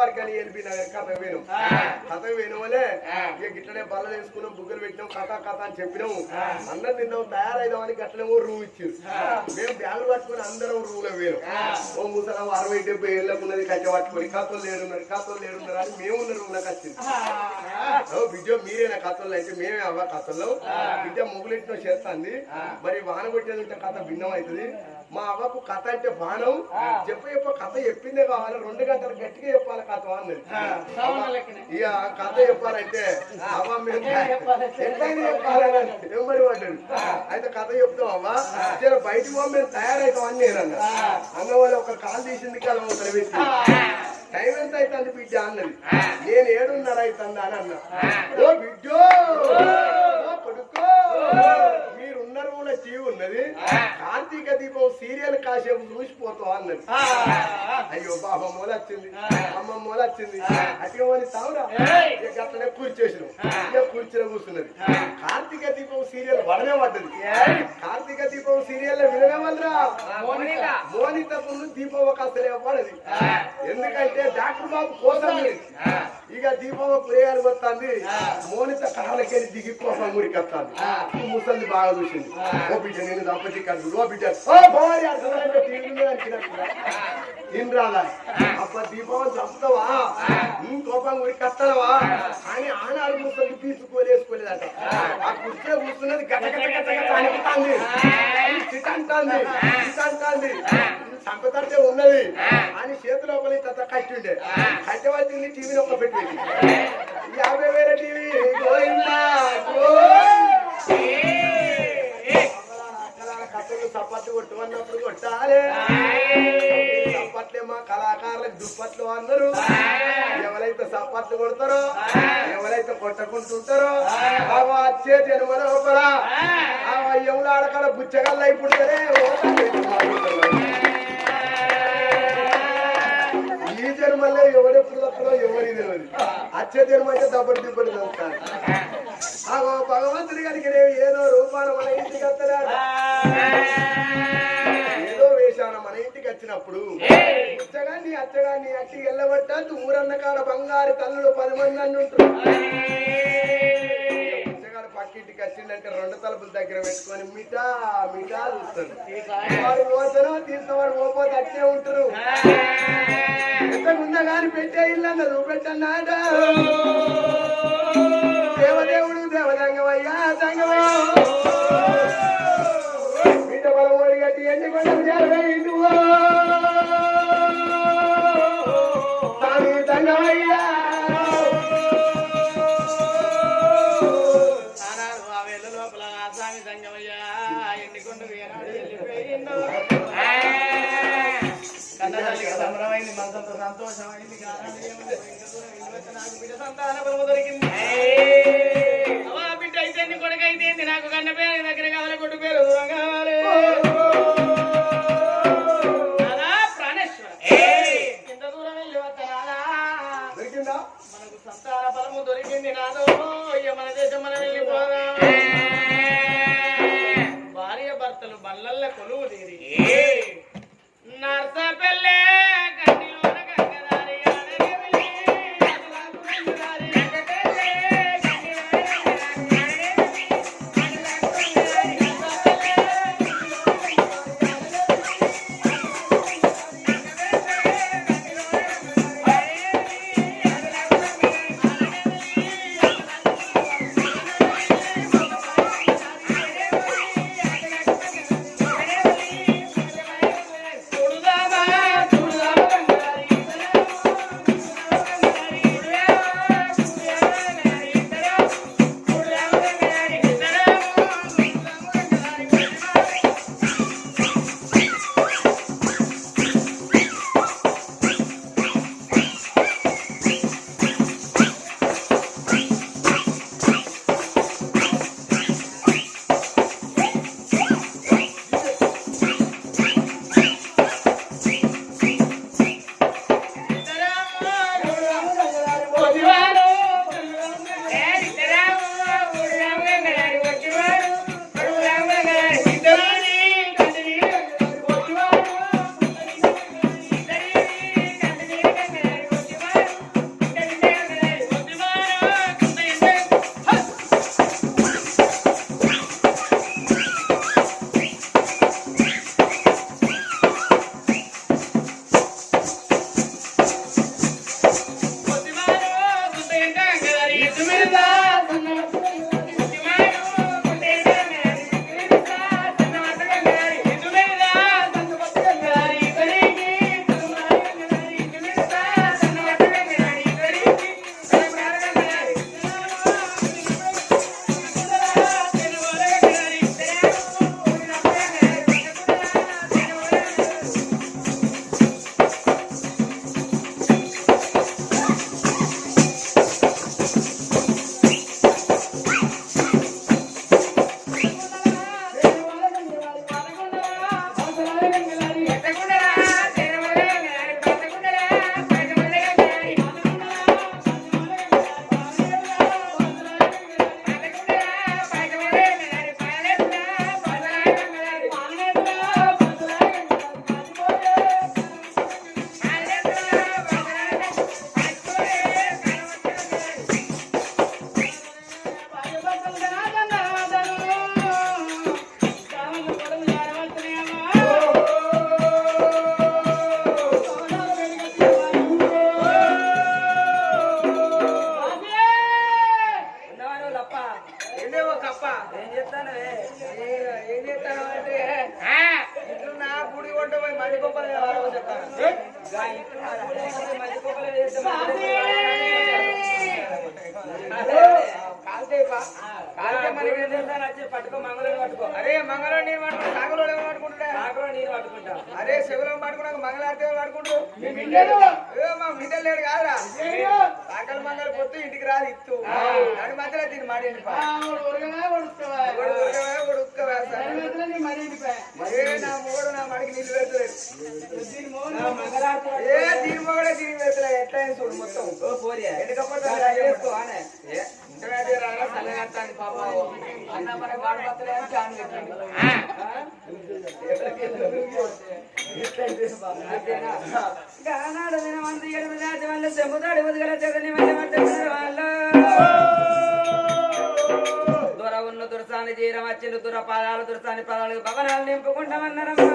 వరకు అని వెళ్ళి కథ వేను కథ వేనువలే ఇక గిట్లనే బల్ల వేసుకున్నాం బుగ్గలు పెట్టినాం కథ కథ అని చెప్పినాం అందరం తిన్నాం తయారైదాం అని గట్లనే రూమ్ ఇచ్చారు. మేము బ్యాగులు పట్టుకుని అందరం రూమ్లో వేరు ఓ ముసలం అరవై డెబ్బై ఏళ్ళకు ఉన్నది కట్టె పట్టుకొని కథలు లేడున్నారు కథలు లేడున్నారు అని మేము ఉన్న రూమ్లోకి వచ్చింది ఓ బిడ్డ మీరేనా కథలు అంటే మేమే అవ్వ కథల్లో బిడ్డ ముగ్గులెట్టిన చేస్తాంది. మరి వాన కొట్టేది ఉంటే కథ భిన్నం అవుతుంది. మా అవ్వకు కథ అంటే బాణం. చెప్ప చెప్ప కథ చెప్పిందే కావాలి. రెండు గంటలు గట్టిగా చెప్పాలి కథ అన్నది. ఇక కథ చెప్పాలంటే అవ్వ మేము ఎంతైనా చెప్పాలని వెంబడి పడ్డాడు. అయితే కథ చెప్తాం అవ్వ. జర బయటికి పోయి మేము తయారవుతాం అని నేను అన్న. అన్న వాళ్ళు ఒక కాలు తీసింది కాలం పెట్టి టైం ఎంత అవుతుంది బిడ్డ అన్నది. నేను ఏడున్నర అవుతుంది అని అన్న. ఓ బిడ్డో! కొడుకో! ఉన్నది. కార్తీక దీపం సీరియల్ కాసేపు చూసిపోతాం అన్నది. అయ్యో బాబా మూల వచ్చింది అమ్మ మూల వచ్చింది అట్లా అని తావురా. అట్లనే కూర్చేసిన. కూర్చుని కూర్చున్నది. కార్తీక దీపం సీరియల్ వడనే పడ్డది. కార్తీక దీపం సీరియల్ వినమే వల్లరా మోనిత ముందు దీపం ఒక అసలే పడది. ఎందుకంటే డాక్టర్ బాబు కోసం. ఇక దీపం ప్రేయర్ వస్తుంది. మోనిత కాళ్ళకెళ్ళి దిగి కోసం ఊరికి వస్తుంది. ఈ ముసలి బాగా చూసింది. ఓ బిడ్డ నేను దంపతి కడుపు ఓ బిడ్డ. నేను అప్ప దీపం చంపుతావా? నీ కోపం ఊరికి వస్తావా? అని ఆనాడు ముసలి తీసుకోలేసుకోలేదట ఆ. కుర్చీ కూర్చున్నది గట్ట గట్ట గట్ట గట్ట అనిపిస్తుంది. చిటంటాంది చిటంటాంది సంపతంటే ఉన్నది. అని చేతిలో ఒకరి తత కట్టిండే. కట్టవచ్చింది టీవీని ఒక పెట్టి యాభై వేల టీవీ గోవిందా. కథలు చప్పట్లు కొట్టుకున్నప్పుడు కొట్టాలి. చప్పట్లే మా కళాకారులకు దుప్పట్లు అందరూ. ఎవరైతే చప్పట్లు కొడతారో ఎవరైతే కొట్టకుంటుంటారో ఆ వచ్చే జన్మ లోపల ఆ వయ్యంలో ఆడకాల బుచ్చగల్ల అయిపోతారే ఈ జన్మలో ఎవరెప్పుడు వస్తారో ఎవరి తెలియదు. అచ్చే జన్మ అయితే దబ్బడి దిబ్బడి చదువుతారు ఆగో భగవంతుడి గారికి ఏదో రూపాన మన ఇంటికి వస్తలేదు ఏదో వేషాన మన ఇంటికి వచ్చినప్పుడు అచ్చగాని అచ్చగాన్ని అట్టి ఎల్లబట్టద్దు ఊరన్న కాడ బంగారు తల్లుడు పది మంది అన్నుంటారు. పక్కింటికి వచ్చిందంటే రెండు తలుపుల దగ్గర పెట్టుకొని మిఠా మిఠా చూస్తారు. వాడు పోతారో తీసుకోవాడు పోతే అట్టే ఉంటారు. ఎంతకున్నా కానీ పెట్టే ఇల్లు అన్నది నువ్వు పెట్టన్నాడా దేవదేవుడు దేవదంగమయ్యా సంగమా బిడ్డ బలమోడి గట్టి ఎన్ని కొండలు అయ్య ఎట్లా మొత్తం ఎందుకపోతే చేసుకో అనే ఏ, దొర ఉన్న దురసాని జీరం వచ్చిన దుర పాదాలు దురసాని పాదాలు భవనాలు నింపుకుంటామన్నారమ్మా.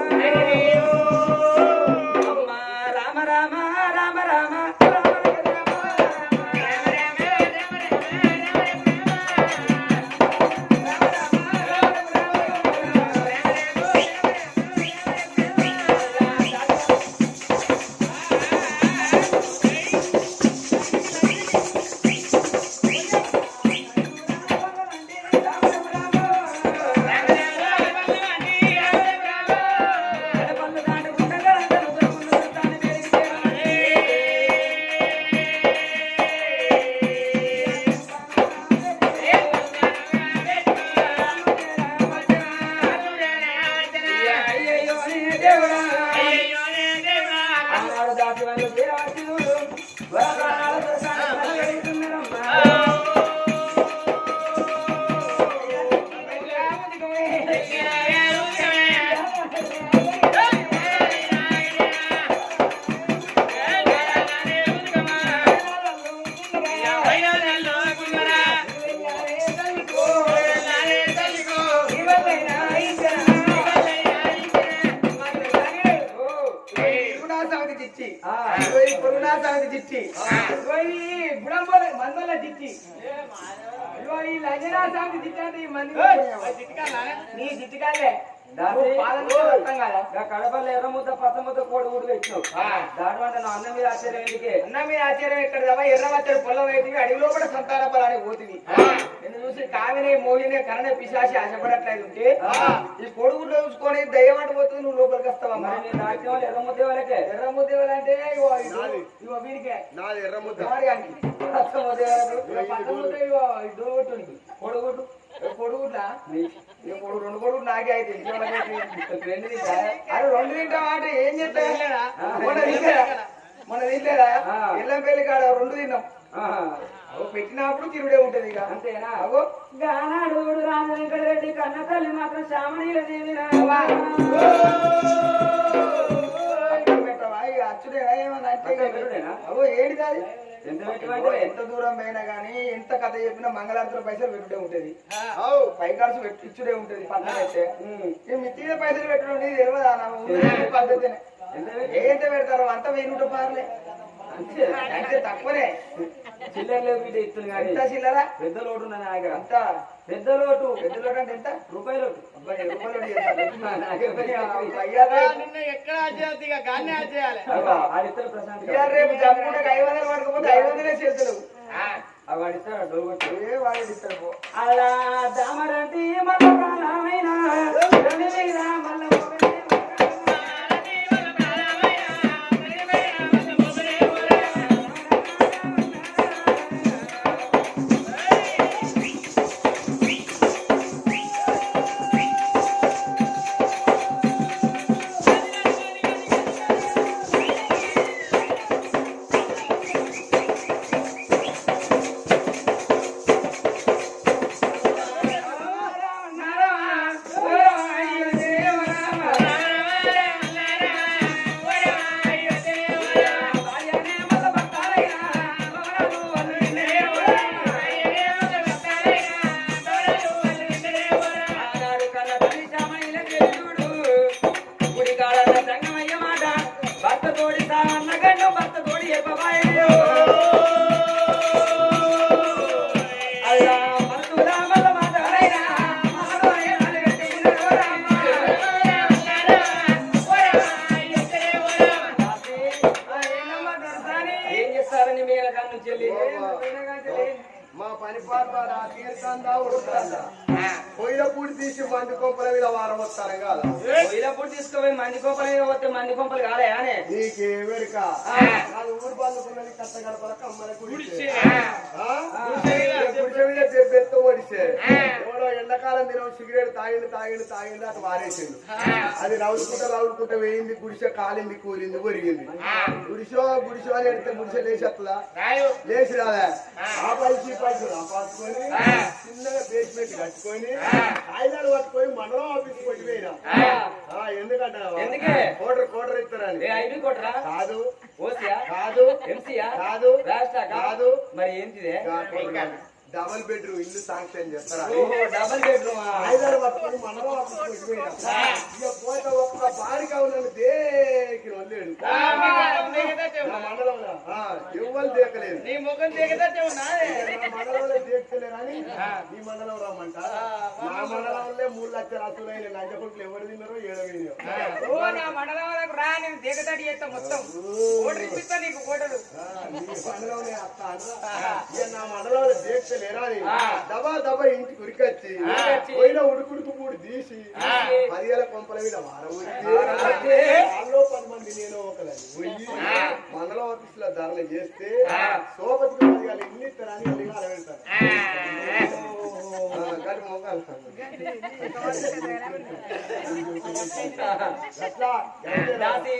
బుడంబోల మందల ఇగో ఈ లంజనా అంటే ఈ మంది నీ చిట్టికాలే కడపలో ఎర్ర ముద్ద పచ్చ ముద్ద కోడి గుడి పెట్టినావు దాని వల్ల నా అన్నం మీద ఆశ్చర్యం ఎందుకే? అన్న మీ ఆశ్చర్యం ఇక్కడ ఎర్ర మచ్చడి పొలం వేటివి అడవిలో కూడా సంతాన పొలానికి పోతివి. నిన్ను చూసి కావినే మోగినే కరణ పిశాసి ఆశపడట్లేదు ఉంటే ఈ కొడుకులో చూసుకొని దయ్యం అంటే పోతుంది నువ్వు లోపలికి వస్తావమ్మా. మరి నేను రాసిన వాళ్ళు ఎర్ర ముద్ద వాళ్ళకే? ఎర్ర నాది. ముద్ద. పచ్చ పొడుగుట్లా రెండు పొడుగు నాకే అయితే రెండు తింటా అరే రెండు తింటావా అంటే ఏం చెప్తా మొన్న తింటారా మొన్న తింటారా ఆ. ఎల్లం పెళ్ళి కాడ రెండు తిన్నాం. పెట్టినప్పుడు తిరుడే ఉంటది ఇక. అంతేనా? అగో. గానాడు రాజవెంకట రెడ్డి కన్న తల్లి మాత్రం శ్యామణీల దేవి ఏమన్నా అంటే ఎంత దూరం పోయినా గానీ ఎంత కథ చెప్పినా మంగళారతుల పైసలు పెట్టుడే ఉంటది. అవు పై ఖర్చు ఇచ్చుడే ఉంటది పక్కన అయితే. మిత్తిన పైసలు పెట్టడం తెలియదా పద్ధతినే. ఎంత పెడతారు అంత వెయ్యి అంతే అంటే తక్కువనే. చిల్లర లేవు బిడ్డ ఇస్తుంది కానీ ఎంత చిల్లరా? పెద్ద లోటు ఉన్నది నా దగ్గర. అంత పెద్ద లోటు పెద్దలో అంటే ఎంత? రూపాయి లోటు. రేపు జమ్ముకుంటే ఐదు వందలు పడుకోపోతే ఐదు వందలే చేతులు. అవి ఆడిస్తారు డోలు కొట్టి. ఏ వాడు ఇస్తారు పో. అలా దామరంటి మల్ల ప్రాణమైన మా పని పాట తీరుతుందా ఉడుకుతుందా? పొయ్యిల పూడి తీసి మంది కొంపల మీద వారం వస్తాను కాదా. పోయినప్పుడు తీసుకుపోయి మంది కొంపలు పోతే మంది కొంపలు కాలే అనే ఊరు కట్ట మీద ఓడిసే ఎవడో ఎండాకాలం దినం సిగరెట్ తాగిండు తాగిండు తాగిండు అటు వారేసిండు. అది రౌడుకుంటా రౌడుకుంటా వేయింది గుడిసె కాలింది కూలింది ఒరిగింది. గుడిసో గుడిసో అని ఎడితే గుడిసె లేచేస్తుందా లేచి రాలే. ఆ. పైసి పైసలు ఆ. పాసుకొని చిన్నగా బేస్మెంట్ కట్టుకొని కాగితాలు పట్టుకొని మండలం ఆఫీస్ కొట్టి పోయినా ఆ, ఎందుకంటే ఎందుకే? కోటర్ కోటర్ ఇస్తారని. ఐదు కొట్రా? కాదు. ఓసియా? కాదు. ఎంసీయా? కాదు. రాష్ట్ర కాదు. మరి ఏంటిదే? డబల్ బెడ్రూమ్ ఇల్లు శాంక్షన్ చేస్తారా? Double bedroom? కాగితాలు పట్టుకొని మండలం ఆఫీస్ కొట్టి పోయినా ఇక పోతే ఒక్క బారిక ఉన్నది దేకి వల్లేడు నా మండలంలో. ఆ, ఎవ్వరు దేకలేదు. నీ ముఖం మండలంలో మండలం రమ్మంట? నా మండలంలో. మూడు లక్షల అసలైన లంచ కొట్లు ఎవరు తిన్నారో ఓ నా మండలంలోకి రా నేను దిగదటి చేస్తా మొత్తం. ఓటర్ ఇప్పిస్తా నీకు ఓటరు. మండలంలో అత్త నా మండలంలో దేకలేరా దబా దబా ఇంటికి ఉరికొచ్చి పోయిన ఉడుకుడుకు మూడు తీసి పదివేల కొంపల మీద వారం వచ్చి పది మంది నేను ఒకదని పోయి మండలం ఆఫీస్లో ధరలు చేస్తే సోపతికి పదివేలు ఎన్ని అట్లా దాసి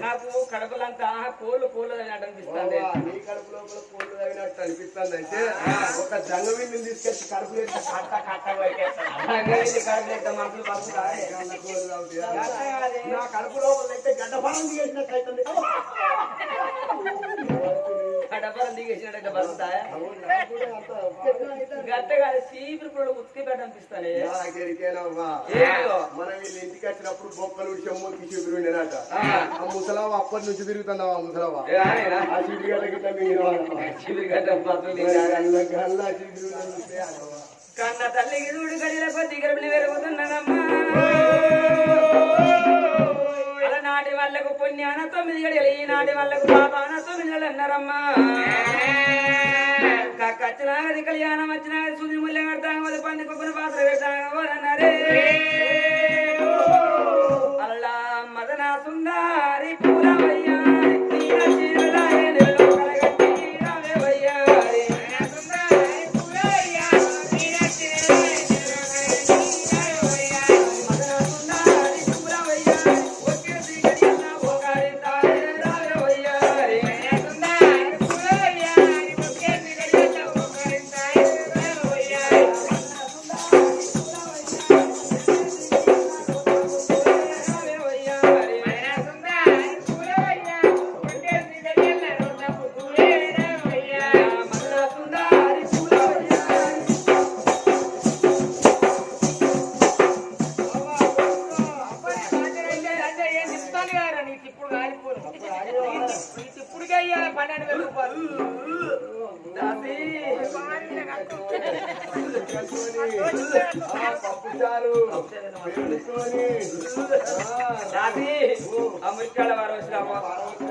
నాకు కడపలంతా కోళ్ళు కోళ్ళు అనిపిస్తుంది నీ కడుపు లోపల కోళ్ళు తగినట్టు అనిపిస్తుంది అయితే ఒక జంగవిని తీసుకొచ్చి కడుపు కట్ట కట్ట కొరికేస్తాను. మనుషులు పడుతుంటాయి నా కడుపు లోపల అయితే గడ్డపారం చేసినట్టు అవుతుంది అంత ఒక్కటే అయితే గట్టగా చీపురు కూడా ఉతికి పెట్ట అనిపిస్తానే? మనం వీళ్ళ ఇంటికి వచ్చినప్పుడు బొక్కలు ఆ. ముసలావ అప్పటి నుంచి తిరుగుతున్నావా ముసలావా? ఆ చీపురు గల్ల. కన్న తల్లికి చూడు గడిల కొద్ది గర్భిణి పెరుగుతున్నదమ్మా. వాళ్ళకు పుణ్యాన తొమ్మిది గడియలు ఈనాటి వాళ్ళకు పాపాన తొమ్మిది గడియలు అన్నారమ్మా. కక్క వచ్చినాగది కళ్యాణం వచ్చినాగది సుది ముల్లె కడతాం అది పంది కుక్కను పాత్ర పెడతాం అన్నారే అల్లా మదన సుందారి పూలవయ్యారి అమెరికా పప్పుచారు పెట్టుకొని అమెరికాల వారు వచ్చినామా పార్వతి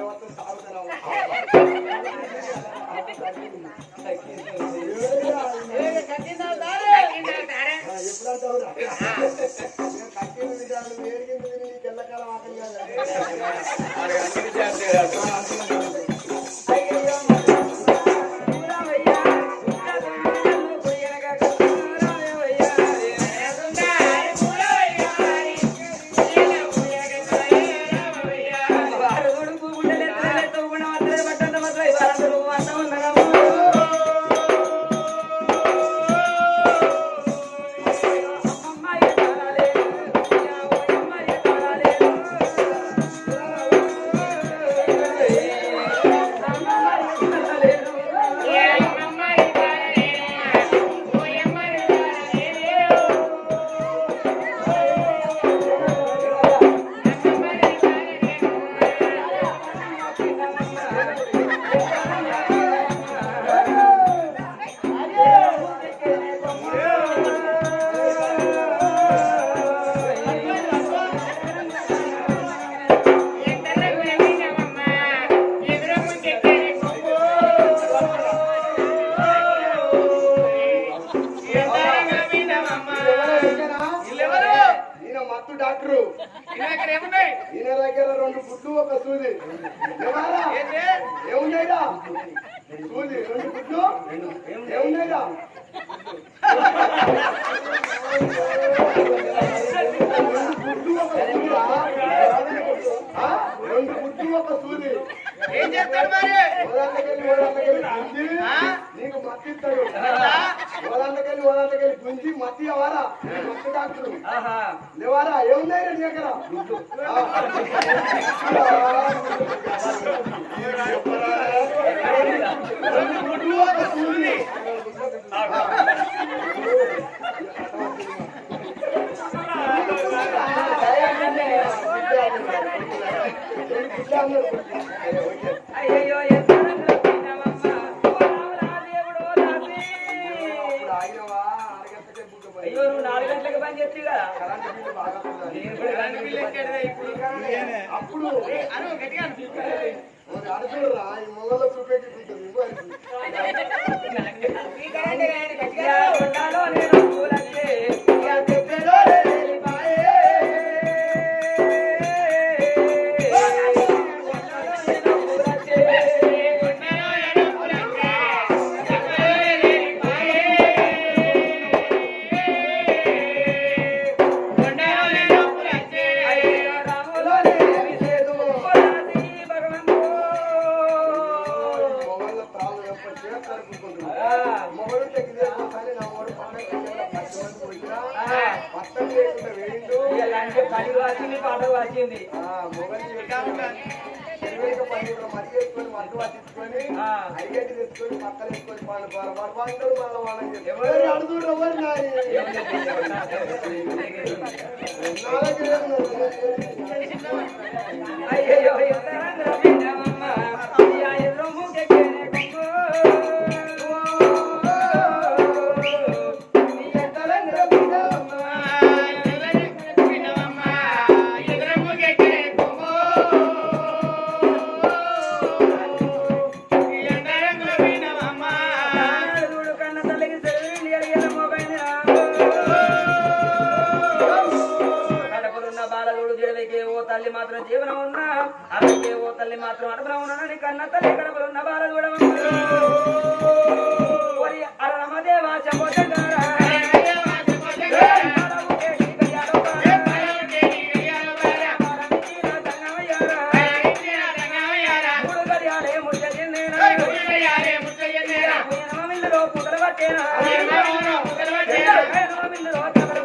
నీకు మత్తి ఇస్తాడు. ఓదాంతకెళ్ళి ఓదాంతకెళ్ళి గుంజి మత్తి అవారా మత్తి డాక్టరు లేవారా? ఏమున్నాయి. రెండు గుడ్లు పోయి. అయ్యో నువ్వు నాలుగు గంటలకు పని చేస్తే కదా కరెంటు అప్పుడు అను గట్టిగా అడుగురా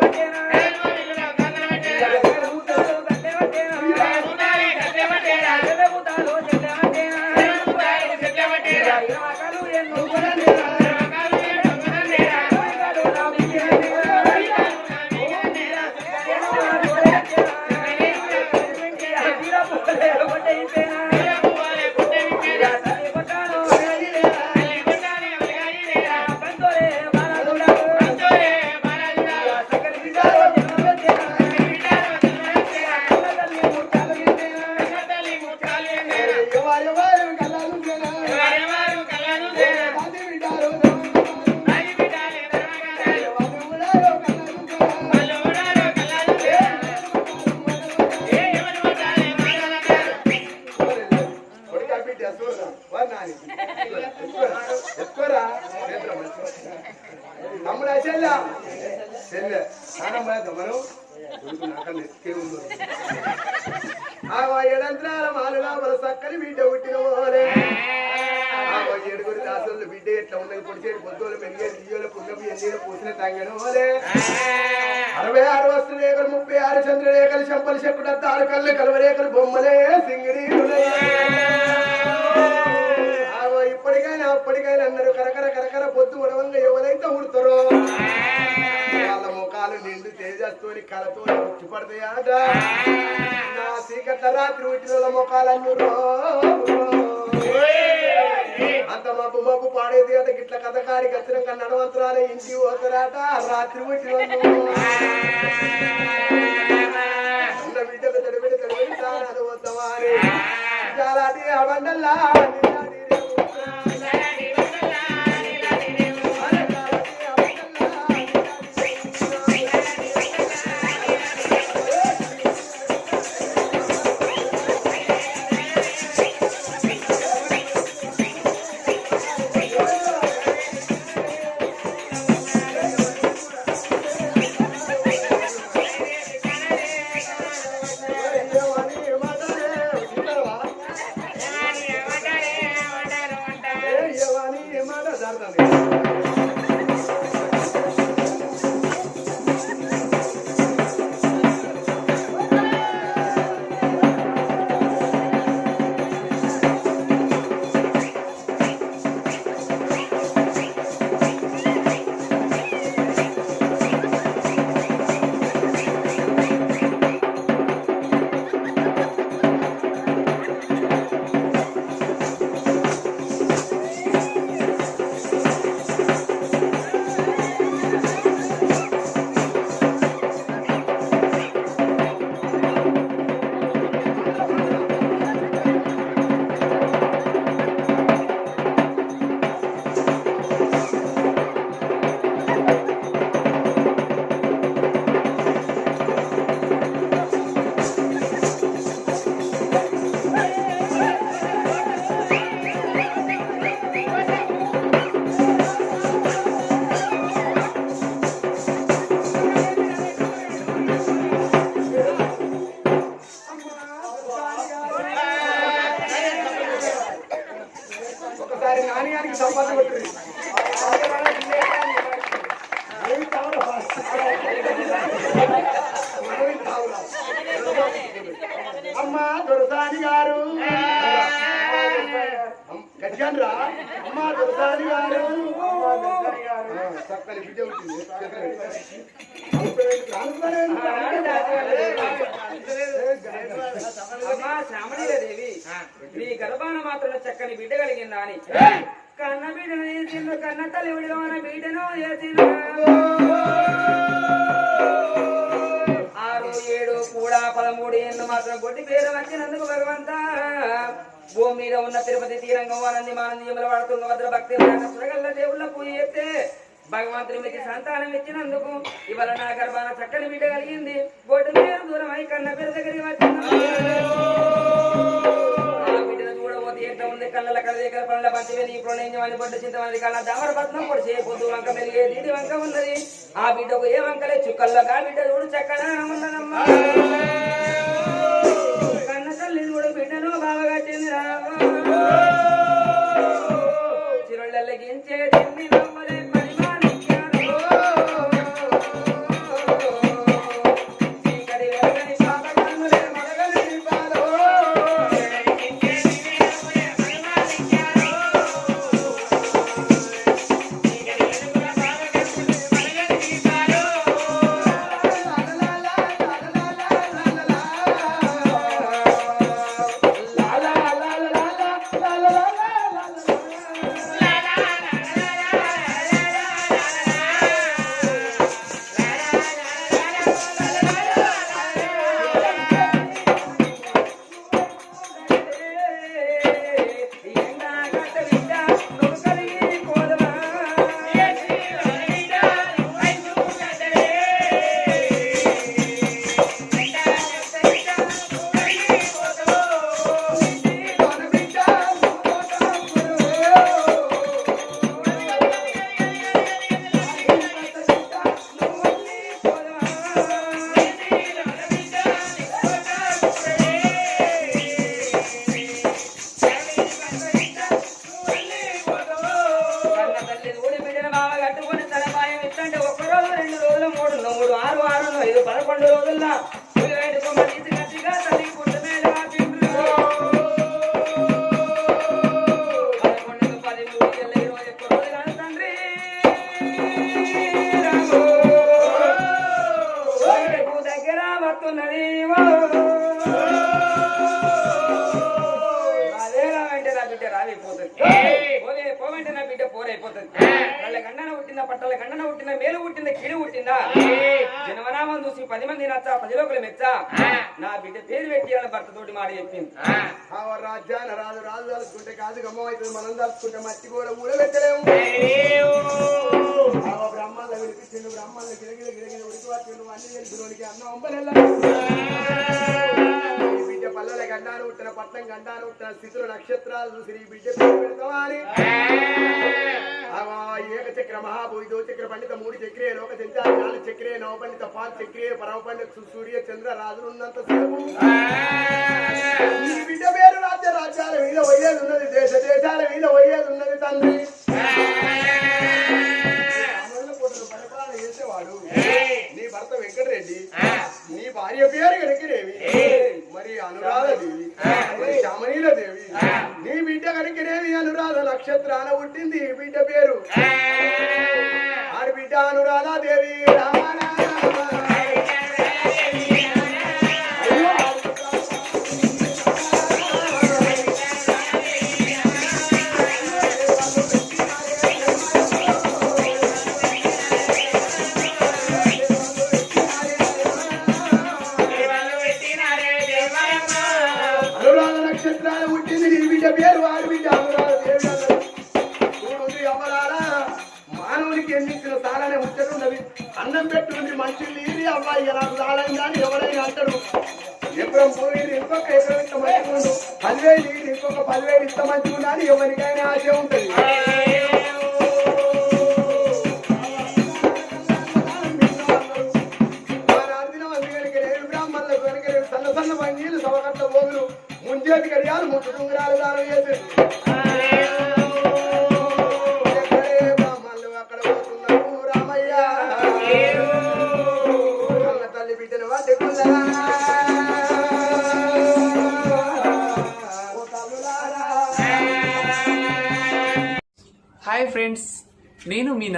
ఎవరు ఎత్తుకోరా? ఎత్తుకోరా చేతులు చెల్లె చెల్లె స్నానం నాకన్నా ఎత్తుకే ఉందో ఏడంత్రాల మాలుగా మన సక్కని బిడ్డ పుట్టిన పోలే ఏడుగురు దాసులు బిడ్డ ఎట్లా ఉన్నది పొడిచేటి పొద్దులు మెలిగేది దియ్యోలు పున్నపు పూసిన తంగన పోలే అరవై ఆరు వస్తులేఖలు ముప్పై ఆరు చంద్రరేఖలు చెంపలు చెక్కుట ఆరు కళ్ళు కలవరేఖలు బొమ్మలే సింగిడి ఇప్పటికైనా అప్పటికైనా అన్నారు కరకర కరకర పొద్దు ఉడవంగా ఎవరైతే ఉడతారో. వాళ్ళ ముఖాలు నిండు తేజస్తోని కలతో ఉచ్చి నా చీకట్ల రాత్రి ఉట్టిన వాళ్ళ ముఖాలన్నీ అంత మబ్బు మబ్బు పాడేది అట గిట్ల కథ కాడి కచ్చిన నడవంతరాలే ఇంటి పోతారాట రాత్రి ఉట్టిన అన్న బిడ్డలు తడిపెట్టి తడిపెట్టి చాలా వద్దామా అని అవండల్లా గారి నాన్నగారికి సంబంధం ఉంటుంది? అమ్మా దొరసాని గారు. అమ్మా దొరసాని గారు. చక్కని బిడ్డ ఉంటుంది చేతులు పెట్టి. అమ్మా శ్యామలీదేవి నీ గర్భాన మాత్రం చక్కని బిడ్డ కలిగిందా అని. కన్న బిడ్డను చేసిండు కన్న తల్లి విడిలోన బిడ్డను చేసిండు ఆరు ఏడు కూడా పదమూడు ఏళ్ళు మాత్రం గొడ్డి పేరు వచ్చినందుకు భగవంత. భూమి మీద ఉన్న తిరుపతి తీరంగం ఆనంది మానంది వాడుతుంగ భద్ర భక్తి సురగల్ల దేవుళ్ళ పూజ చేస్తే భగవంతుని మీకు సంతానం ఇచ్చినందుకు ఇవాళ నా గర్భాన చక్కని బిడ్డ కలిగింది. గొడ్డు పేరు దూరం అయి కన్న పేరు దగ్గరికి వచ్చింది. దగ్గర పనుల పంచవేది ఈ ప్రణయించమని బొడ్డు చింతమంది కళ్ళ దమర పత్నం పొడి వంక మెలిగే దీది వంక ఉన్నది. ఆ బిడ్డకు ఏ వంకలే చుక్కల్లో గా బిడ్డ చూడు చక్కగా ఉన్నదమ్మా కన్న తల్లి చూడు బిడ్డను బాగా కట్టింది ఆ. రాజ్యాన రాజు రాజు తలుచుకుంటే కాదు గమ్మం అవుతుంది. మనం తలుచుకుంటే మట్టి కూడా ఊడబెట్టలేము ఆ బ్రహ్మాల వినిపించిండు బ్రహ్మాల గిరగిర గిరగిర ఉడికి వచ్చిండు అన్ని తెలుసులోనికి అన్నం అంబలెల్ల. పట్నం గండాను పుట్టిన స్థితుల నక్షత్రాలు చూసి బిడ్డ పేరు ఏక చక్ర మహాభూమి చక్ర పండిత మూడు చక్రే లోక సంచారి నాలుగు చక్రే నవ పండిత పాల్ చక్రే పరమ పండిత సూర్య చంద్ర రాజులు ఉన్నంత సేపు. బిడ్డ పేరు రాజ్య రాజ్యాల మీద వయ్యేది ఉన్నది దేశ దేశాల మీద వయ్యేది ఉన్నది తండ్రి పరిపాలన చేసేవాడు. భర్త వెంకటరెడ్డి నీ భార్య పేరు కనుకనేవి మరి అనురాధదేవి మరి శ్యామనీల దేవి నీ బిడ్డ కనుకనేవి అనురాధ నక్షత్రాన పుట్టింది బిడ్డ పేరు. ఆడి బిడ్డ అనురాధ దేవి అనురాధ ఎన్నికలు తాళనే సాలనే ముచ్చటున్నది అన్నం పెట్టుకుంది మంచి ఇది అబ్బాయి నాకు తాళని కానీ ఎవరైనా అంటారు. ఎప్పుడం పూరి ఇంకొక ఎకరం ఇంత మంచిగుండు పదివేలు ఇది ఇంకొక పదివేలు ఇంత మంచిగా ఉండాలి ఎవరికైనా ఆశ ఉంటుంది. సన్న సన్న మంగీలు సవకట్ల పోగులు ముంచేతి గడియాలు ముట్టు టుంగరాలు దానం చేసేది